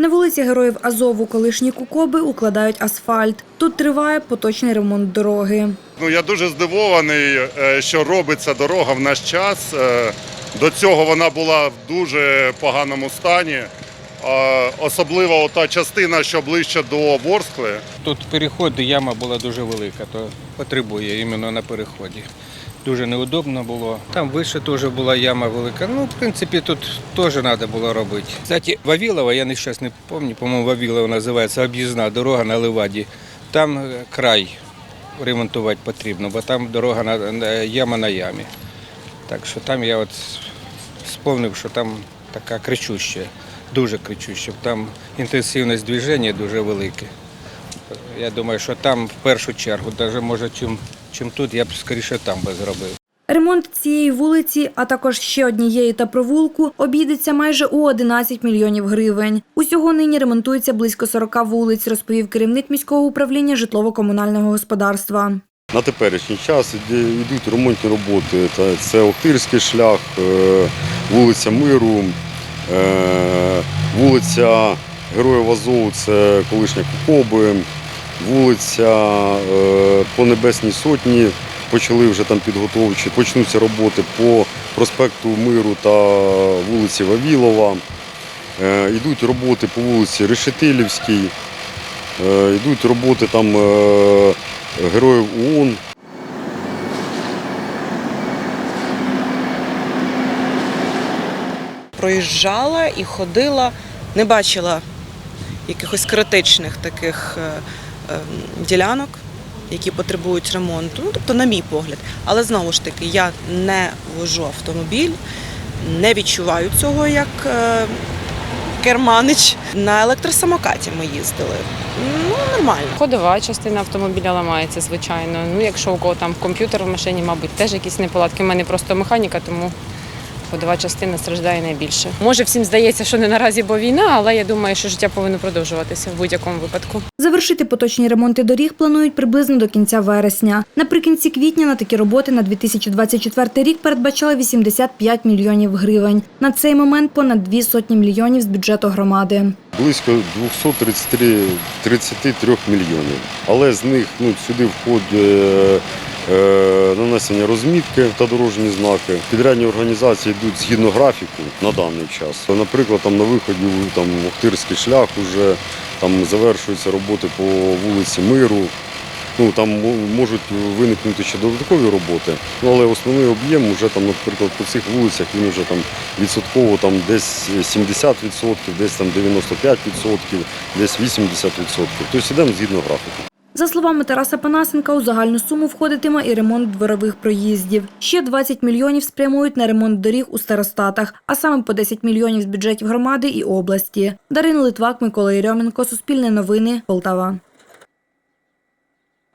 На вулиці Героїв Азову колишні Кукоби укладають асфальт. Тут триває поточний ремонт дороги. Ну, я дуже здивований, е, що робиться дорога в наш час. Е, До цього вона була в дуже поганому стані. Е, Особливо та частина, що ближче до Ворскли. Тут переход, яма була дуже велика, то потребує іменно на переході. Дуже неудобно було. Там вище теж була яма велика. Ну, в принципі, тут теж треба було робити. Кстати, Вавілова, я не зараз не пам'ятаю, по-моєму, Вавілова називається об'їзна дорога на Леваді. Там е, край ремонтувати потрібно, бо там дорога на, яма на ямі. Так що там я от сповнив, що там така кричуща, дуже кричуща. Там інтенсивність движення дуже велика. Я думаю, що там в першу чергу, навіть може, чим, чим тут, я б скоріше там би зробив. Ремонт цієї вулиці, а також ще однієї та провулку, обійдеться майже у 11 мільйонів гривень. Усього нині ремонтується близько 40 вулиць, розповів керівник міського управління житлово-комунального господарства. На теперішній час йдуть ремонтні роботи. Це Охтирський шлях, е, вулиця Миру, е, вулиця Героїв Азову, це колишня Кукоби, вулиця е, по Небесній Сотні. Почали вже там підготовчі, почнуться роботи по проспекту Миру та вулиці Вавілова. Е, Йдуть роботи по вулиці Решетилівській, Е, йдуть роботи там героїв ООН. проїжджала і ходила, не бачила якихось критичних таких ділянок, які потребують ремонту. Ну, тобто, на мій погляд. Але знову ж таки, я не вожу автомобіль, не відчуваю цього як е, керманич. На електросамокаті ми їздили. Ну, нормально. Ходова частина автомобіля ламається, звичайно. Ну, якщо у кого там комп'ютер в машині, мабуть, теж якісь неполадки. У мене просто механіка, тому ходова частина страждає найбільше. Може, всім здається, що не наразі, бо війна, але я думаю, що життя повинно продовжуватися в будь-якому випадку. Завершити поточні ремонти доріг планують приблизно до кінця вересня. Наприкінці квітня на такі роботи на 2024 рік передбачали 85 мільйонів гривень. На цей момент понад дві сотні мільйонів з бюджету громади. Близько 233 33 мільйонів. Але з них ну, сюди входить е, нанесення розмітки та дорожні знаки. Підрядні організації йдуть згідно графіку на даний час. Наприклад, там на виході там Охтирський шлях уже там завершуються роботи по вулиці Миру. Ну, там можуть виникнути ще додаткові роботи, ну, але основний об'єм вже там, наприклад, по цих вулицях він вже там відсотково там десь 70%, десь там 95%, десь 80%. Тобто йдемо згідно графіку. За словами Тараса Панасенка, у загальну суму входитиме і ремонт дворових проїздів. Ще 20 мільйонів спрямують на ремонт доріг у старостатах, а саме по 10 мільйонів з бюджетів громади і області. Дарина Литвак, Микола Єрьоменко, Суспільне новини, Полтава.